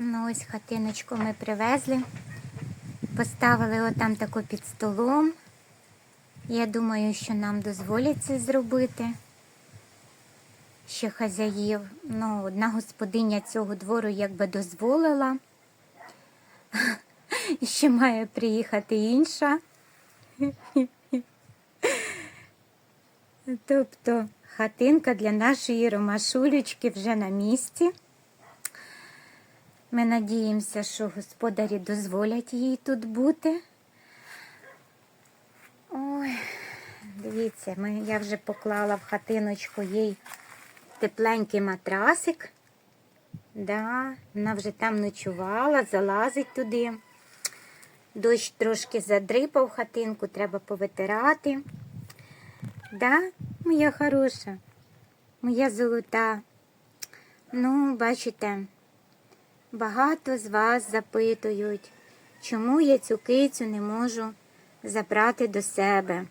Ну ось хатиночку ми привезли. Поставили отам тако під столом. Я думаю, що нам дозволять це зробити. Ще хазяїв. Ну, одна господиня цього двору якби дозволила. І ще має приїхати інша. Тобто хатинка для нашої ромашулечки вже на місці. Ми надіємося, що господарі дозволять їй тут бути. Ой, дивіться, ми, я вже поклала в хатиночку їй тепленький матрасик. Да, вона вже там ночувала, залазить туди. Дощ трошки задрипав хатинку, треба повитирати. Да, моя хороша, моя золота. Ну, бачите, багато з вас запитують, чому я цю кицю не можу забрати до себе.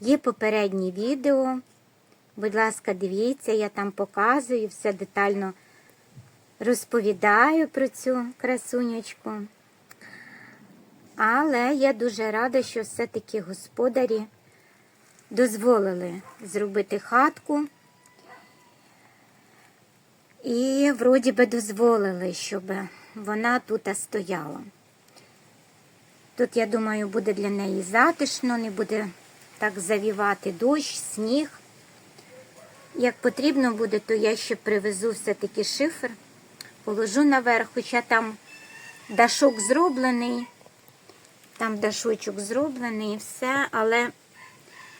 Є попереднє відео. Будь ласка, дивіться, я там показую, все детально розповідаю про цю красунечку. Але я дуже рада, що все-таки господарі дозволили зробити хатку. І вроді би дозволили, щоб вона тут стояла. Тут, я думаю, буде для неї затишно, не буде так завівати дощ, сніг. Як потрібно буде, то я ще привезу все-таки шифер, положу наверх, хоча там дашок зроблений, там дашочок зроблений і все, але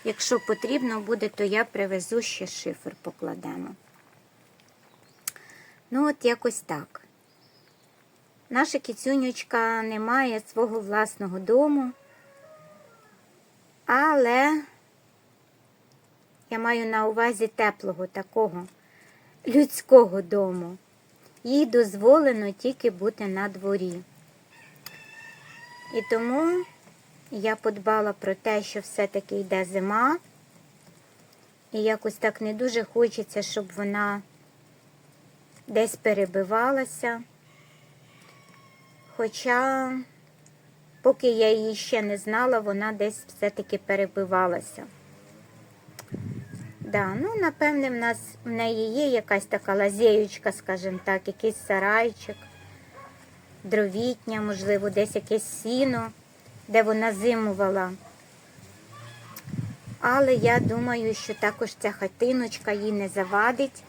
якщо потрібно буде, то я привезу ще шифер покладемо. Ну, от якось так. Наша кіцюнючка не має свого власного дому, але я маю на увазі теплого такого людського дому. Їй дозволено тільки бути на дворі. І тому я подбала про те, що все-таки йде зима, і якось так не дуже хочеться, щоб вона десь перебивалася. Хоча, поки я її ще не знала, вона десь все-таки перебивалася. Да, ну, напевне, в нас в неї є якась така лазєючка, скажімо так, якийсь сарайчик, дровітня, можливо, десь якесь сіно, де вона зимувала. Але я думаю, що також ця хатиночка їй не завадить.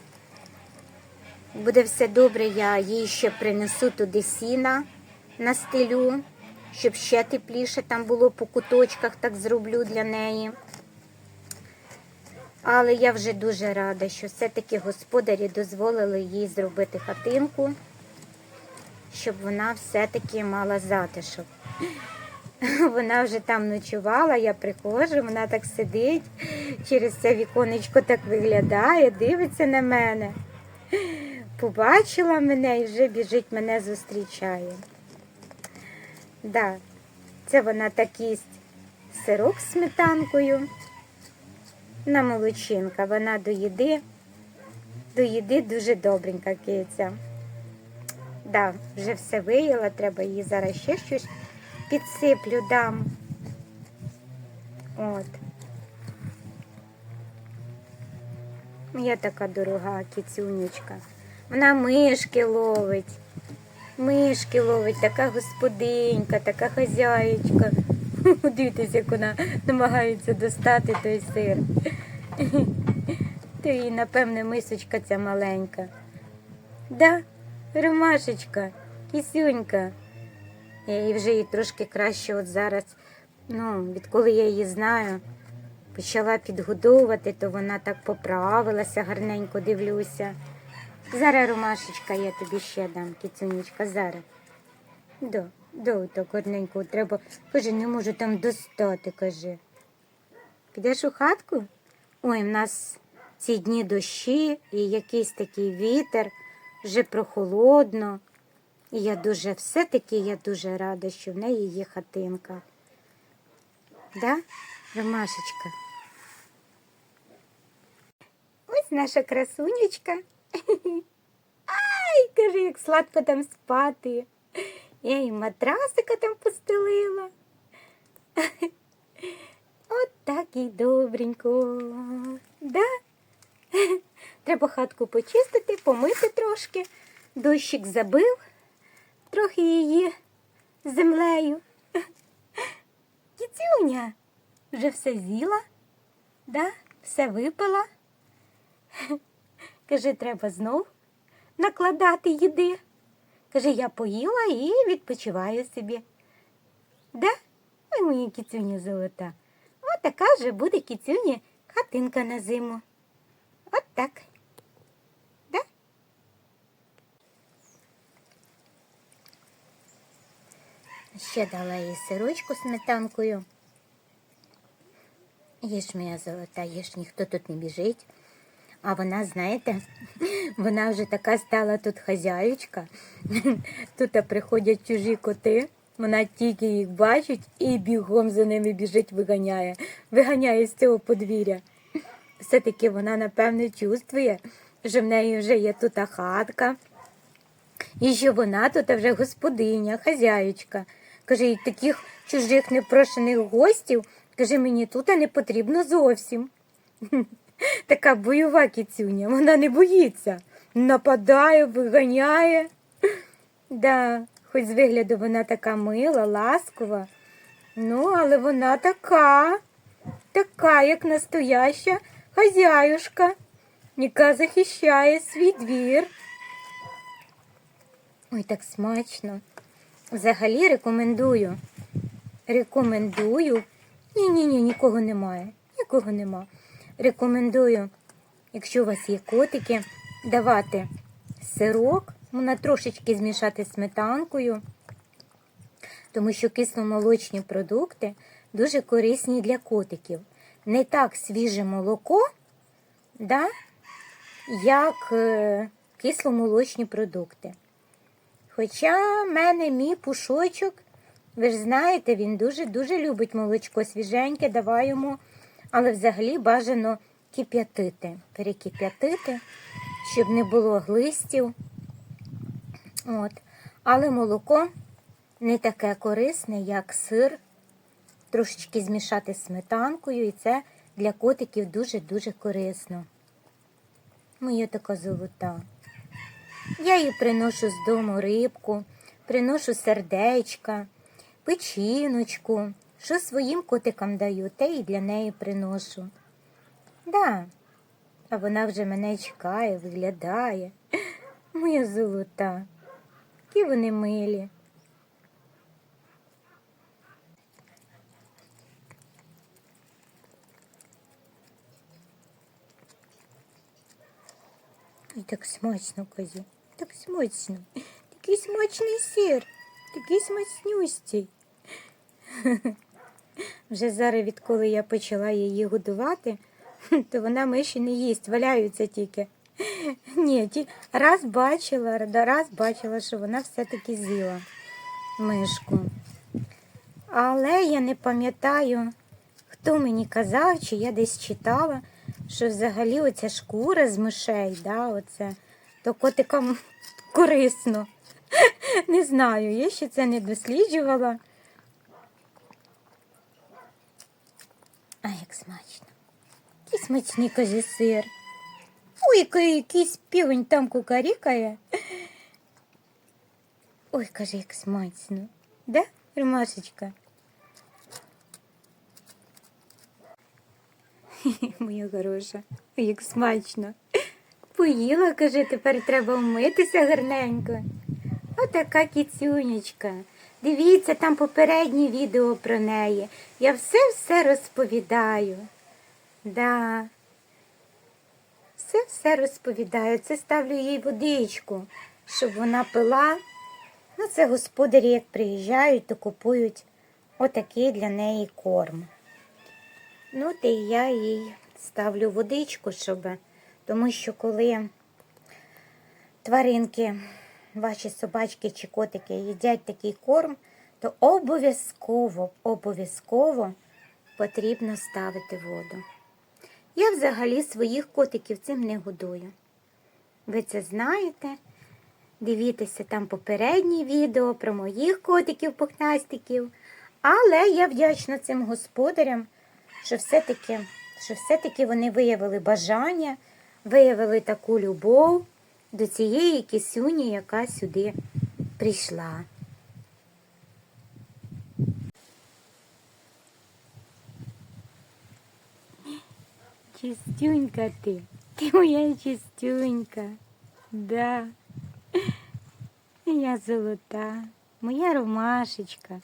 Буде все добре, я їй ще принесу туди сіна на стелю, щоб ще тепліше там було по куточках, так зроблю для неї. Але я вже дуже рада, що все-таки господарі дозволили їй зробити хатинку, щоб вона все-таки мала затишок. Вона вже там ночувала, я приходжу, вона так сидить, через це віконечко так виглядає, дивиться на мене. Побачила мене і вже біжить мене зустрічає. Да, це вона так їсть сирок з сметанкою. На молочинка. Вона до їди, до їди дуже добренька киця. Да, вже все виїла, треба їй зараз ще щось підсиплю дам. От. Я така дорога кіцюнечка. Вона мишки ловить. Мишки ловить, така господинька, така хазяєчка. Дивіться, як вона намагається достати той сир. То їй, напевне, мисочка ця маленька. Да, Ромашечка, кисюнька. Її вже її трошки краще от зараз, ну, відколи я її знаю, почала підгодовувати, то вона так поправилася, гарненько дивлюся. Зараз, Ромашечка, я тобі ще дам, кіцюнічка, зараз. До, до, так гарненько треба. Каже, не можу там достати, каже. Підеш у хатку? Ой, в нас ці дні дощі і якийсь такий вітер, вже прохолодно. І я дуже, все-таки я дуже рада, що в неї є хатинка. Да, Ромашечка? Ось наша красунечка. Ай, каже, як сладко там спати. Я і матрасика там постелила. От так і добренько. Да? Треба хатку почистити, помити трошки. Дощик забив трохи її землею. Кіцюня, вже все з'їла, да? все випила. Каже, треба знов накладати їди. Каже, я поїла і відпочиваю собі. Да? Ой, моя кіцюня золота. От така вже буде кіцюні хатинка на зиму. От так. Да? Ще дала їй сирочку сметанкою. Їж моя золота, їж, ніхто тут не біжить. А вона, знаєте, вона вже така стала тут хазяючка. Тут приходять чужі коти. Вона тільки їх бачить і бігом за ними біжить, виганяє, виганяє з цього подвір'я. Все-таки вона, напевне, чувствує, що в неї вже є тут хатка, і що вона тут вже господиня, хазяючка. Каже, і таких чужих непрошених гостів, каже, мені тут не потрібно зовсім. Така бойова кіцюня, вона не боїться. Нападає, виганяє. Да, хоч з вигляду вона така мила, ласкова. Ну, але вона така, така, як настояща хазяюшка, яка захищає свій двір. Ой, так смачно. Взагалі рекомендую. Рекомендую. Ні-ні-ні, нікого немає. Нікого нема. Рекомендую, якщо у вас є котики, давати сирок, можна трошечки змішати сметанкою, тому що кисломолочні продукти дуже корисні для котиків. Не так свіже молоко, да, як е, кисломолочні продукти. Хоча в мене мій пушочок, ви ж знаєте, він дуже-дуже любить молочко свіженьке, давай йому, але взагалі бажано кип'ятити, перекип'ятити, щоб не було глистів. От. Але молоко не таке корисне, як сир. Трошечки змішати сметанкою, і це для котиків дуже-дуже корисно. Моя така золота. Я їй приношу з дому рибку, приношу сердечка, печіночку. Що своїм котикам даю, те і для неї приношу. Да, а вона вже мене чекає, виглядає. Моя золота. Які вони милі. І так смачно, козі. Так смачно. Такий смачний сир, такий смачнющий. Вже зараз, відколи я почала її годувати, то вона миші не їсть, валяються тільки. Ні, ті, раз бачила, раз бачила, що вона все-таки з'їла мишку. Але я не пам'ятаю, хто мені казав, чи я десь читала, що взагалі оця шкура з мишей, да, оце, то котикам корисно. Не знаю, я ще це не досліджувала. А як смачно. Який смачний козі сир. Ой, якийсь півень там кукарікає. Ой, каже, як смачно. Да, Ромашечка? Моя хороша, як смачно. Поїла, каже, тепер треба вмитися гарненько. Отака кіцюнечка. Дивіться, там попереднє відео про неї. Я все-все розповідаю. Да. Все-все розповідаю. Це ставлю їй водичку, щоб вона пила. Ну, це господарі, як приїжджають, то купують отакий для неї корм. Ну, та й я їй ставлю водичку, щоб, тому що коли тваринки, ваші собачки чи котики їдять такий корм, то обов'язково, обов'язково потрібно ставити воду. Я взагалі своїх котиків цим не годую. Ви це знаєте. дивітися там попередні відео про моїх котиків-пухнастиків. Але я вдячна цим господарям, що все-таки, що все-таки вони виявили бажання, виявили таку любов до цієї кисюні, яка сюди прийшла. Чистюнька ти, ти моя чистюнька, да. Я золота, моя ромашечка.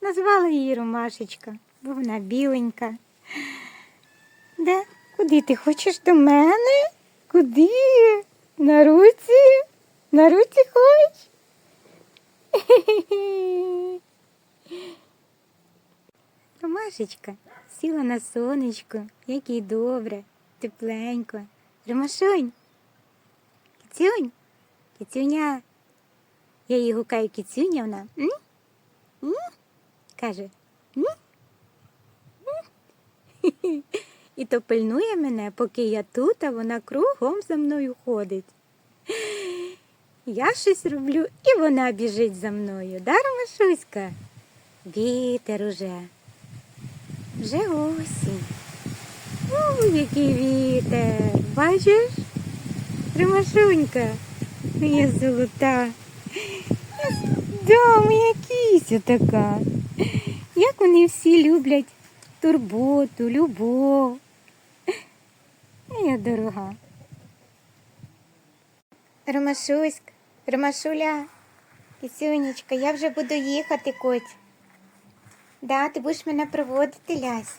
Назвала її Ромашечка, бо вона біленька. Да? Куди ти хочеш до мене? Куди? На руці? На руці хочеш? Ромашечка сіла на сонечко, як їй добре, тепленько. Ромашонь, кицюнь, кицюня. Я її гукаю кицюня, вона м? М? каже. М? М? І то пильнує мене, поки я тут, а вона кругом за мною ходить. Я щось роблю, і вона біжить за мною. Да, Ромашуська? Вітер уже. Вже осінь. О, який вітер. Бачиш? Ромашунька, моя золота. Да, моя така. Як вони всі люблять турботу, любов. Моя дорога. Ромашуська, Ромашуля, кисюнечка, я вже буду їхати, коть. Да, ти будеш мене проводити, Лясь?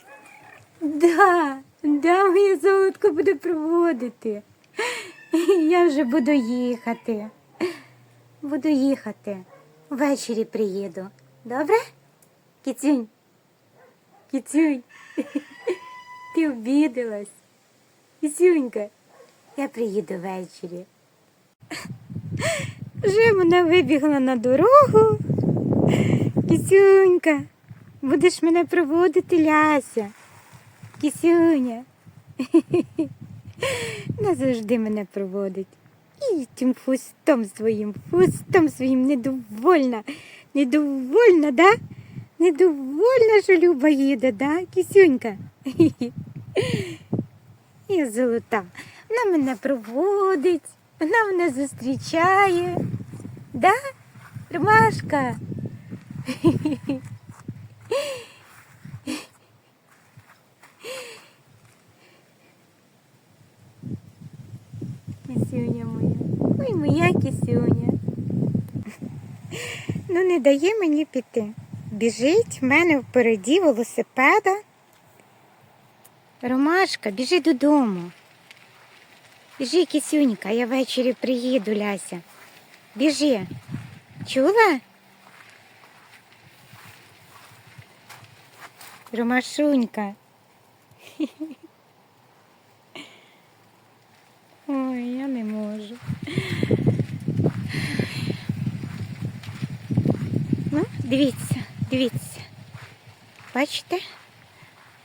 Да, да, моє золотко буде проводити. Я вже буду їхати. Буду їхати. Ввечері приїду. Добре? Кіцюнь. Кіцюнь. Ти обідалась. Кіцюнька, я приїду ввечері. Вже вона вибігла на дорогу. Кісюнька, будеш мене проводити Ляся. Кісюня. Назавжди мене проводить. І тим фустом своїм, фустом своїм недовольна. Недовольна, да? Недовольна, що Люба їде, да, Кісюнька? Я золота. Вона мене проводить, вона мене зустрічає. Да, Ромашка? Кисюня моя. Ой, моя кисюня. Ну, не дає мені піти. Біжить в мене впереді велосипеда. Ромашка, біжи додому. Біжи, кисюнька, я ввечері приїду, Ляся. Біжи. Чула? Ромашунька. Ой, я не можу. Ну, дивіться, дивіться. Бачите?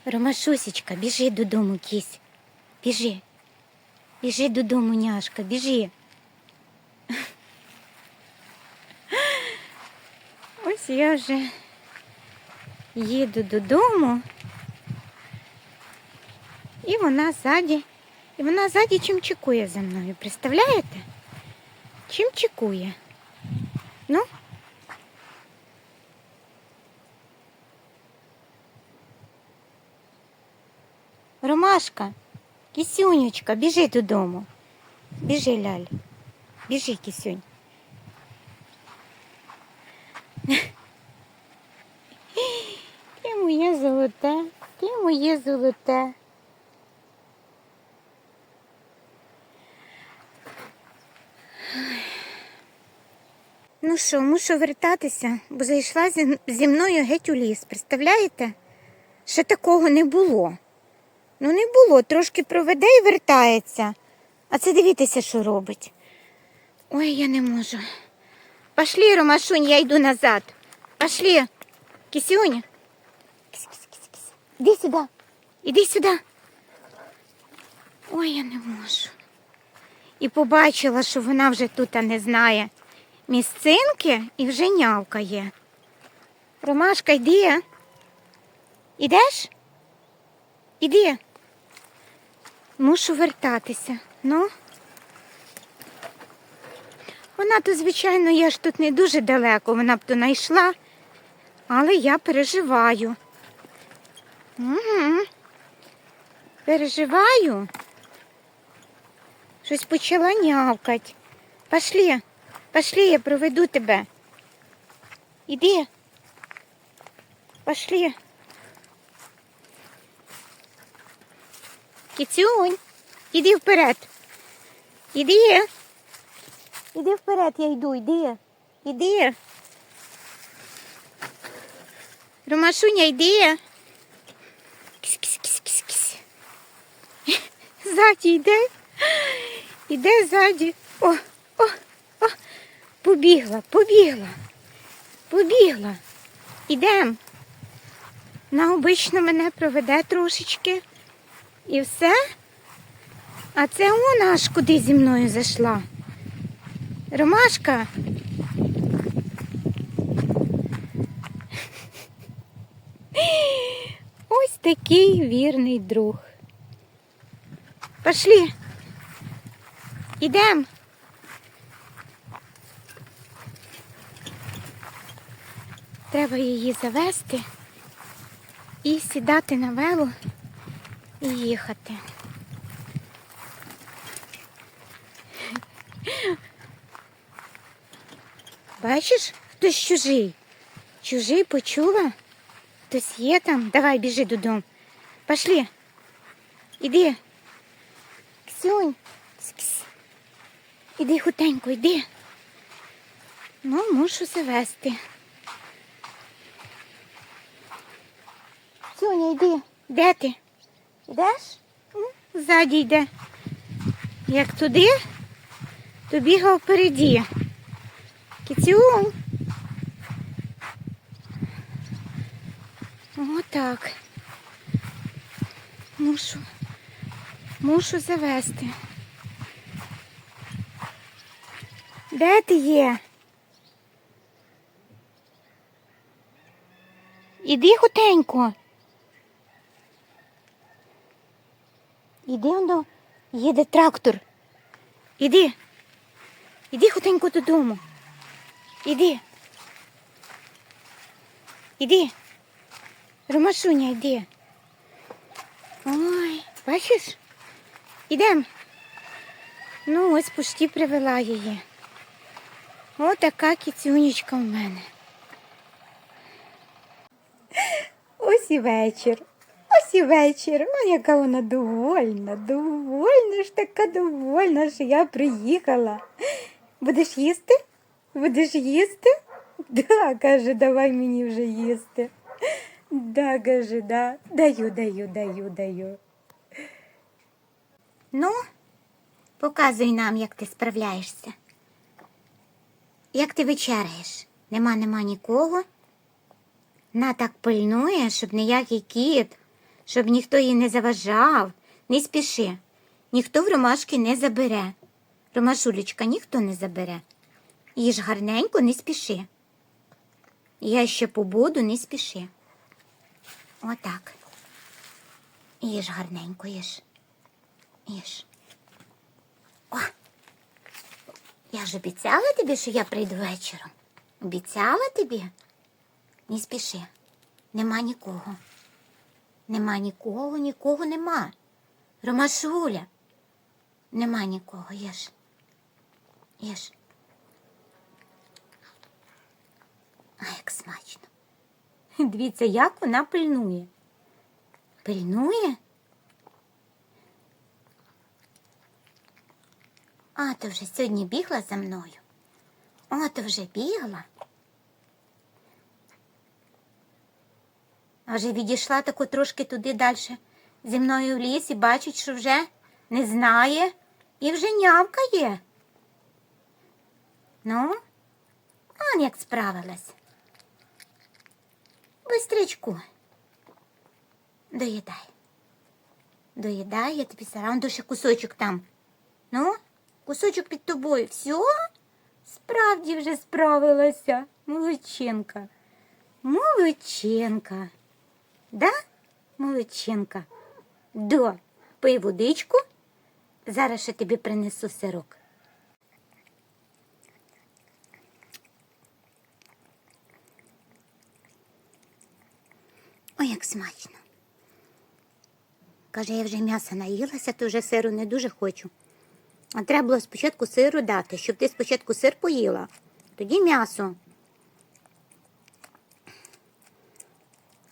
Ромашусечка, біжи додому, кісь. Біжи. Біжи додому, няшка, біжи. Ось я вже їду додому. І вона ззаді, і вона ззаді чимчикує за мною. Представляєте? Чимчикує. Ну, Ромашка, кисюнечка, біжи додому. Біжи, ляль. Біжи, кисюнь. Ти моє золоте, ти моє золоте. Ну що, мушу вертатися, бо зайшла зі, мною геть у ліс. Представляєте? Ще такого не було. Ну, не було, трошки проведе і вертається. А це дивіться, що робить. Ой, я не можу. Пошли, Ромашунь, я йду назад. Пошли. Кисюня. Кис, кис, кис, кис. Іди сюди. Іди сюди. Ой, я не можу. і побачила, що вона вже тут не знає місцинки і вже нявкає. Ромашка, йди. Ідеш? Іди. Мушу вертатися. Ну. Вона то, звичайно, я ж тут не дуже далеко, вона б то знайшла, але я переживаю. Угу. Переживаю. Щось почала нявкать. Пошли, пошли, я проведу тебе. Іди. Пошли. Кіцюнь, іди вперед. Іди. Іди вперед, я йду, іди. Іди. Ромашуня, йди. Кіс-кіс-кіс-кіс-кіс. Ззаді йде. Іде ззаді. О, о, о. Побігла, побігла. Побігла. Ідем. Вона обично мене проведе трошечки. І все. А це вона аж куди зі мною зайшла. Ромашка. Ось такий вірний друг. Пошли. Ідем. Треба її завести і сідати на велу і їхати. Бачиш, хтось чужий. Чужий почула? Хтось є там. Давай, біжи додому. Пошли. Іди. Ксюнь. Кс-кс. Іди хутенько, йди. Ну, мушу завести. Ксюня, йди. Де ти? Йдеш? Ззаді йде. Як туди, то бігав впереді. Кіцюнь. Отак. Мушу. Мушу завести. Де ти є? Іди хутенько. Іди воно, їде трактор. Іди. Іди хутенько додому. Іди. Іди. Ромашуня, йди. Ой, бачиш? Ідем. Ну, ось почти привела її. Отака кіцюнечка в мене. Ось і вечір. Ось і вечір. О, яка вона довольна, довольна ж така довольна, що я приїхала. Будеш їсти? Будеш їсти? Да, каже, давай мені вже їсти. Да, каже, да. Даю, даю, даю, даю. Ну, показуй нам, як ти справляєшся. Як ти вечеряєш? Нема, нема нікого. На так пильнує, щоб ніякий кіт, щоб ніхто їй не заважав. Не спіши. Ніхто в ромашки не забере. Ромашулечка ніхто не забере. Їж гарненько, не спіши. Я ще побуду, не спіши. Отак. Їж гарненько, їж. Їж. О! Я ж обіцяла тобі, що я прийду вечором. Обіцяла тобі? Не спіши. Нема нікого. Нема нікого, нікого нема. Ромашуля. Нема нікого, їж. Їж. А як смачно. Дивіться, як вона пильнує. Пильнує? А, то вже сьогодні бігла за мною. О, то вже бігла. А відійшла тако трошки туди далі зі мною в ліс і бачить, що вже не знає і вже нявкає. Ну, он як справилась. Бистричку. Доїдай. Доїдай, я тобі. Он ще кусочок там. Ну, Кусочок під тобою. Все? Справді вже справилася. Молодчинка. Молодчинка. Да? Молодчинка. До, пий водичку. Зараз ще тобі принесу сирок. Ой, як смачно. Каже, я вже м'яса наїлася, то вже сиру не дуже хочу. А треба було спочатку сиру дати, щоб ти спочатку сир поїла, тоді м'ясо.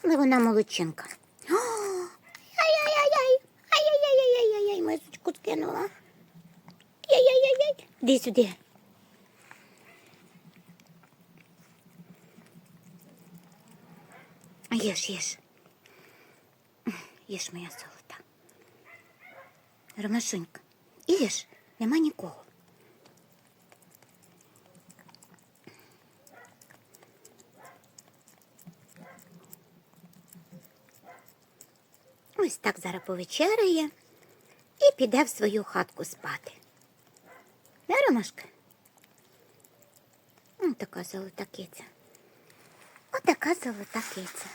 Але вона молодчинка. Ай-яй-яй-яй! Ай-яй-яй-яй-яй-яй! Мисочку скинула. Яй-яй-яй-яй! Іди сюди. Їж, їж. Їж, моя золота. Ромашунька, їж, нема нікого. Ось так зараз повечеряє і піде в свою хатку спати. Да, Ромашка? Ось така золота киця. Отака золота киця.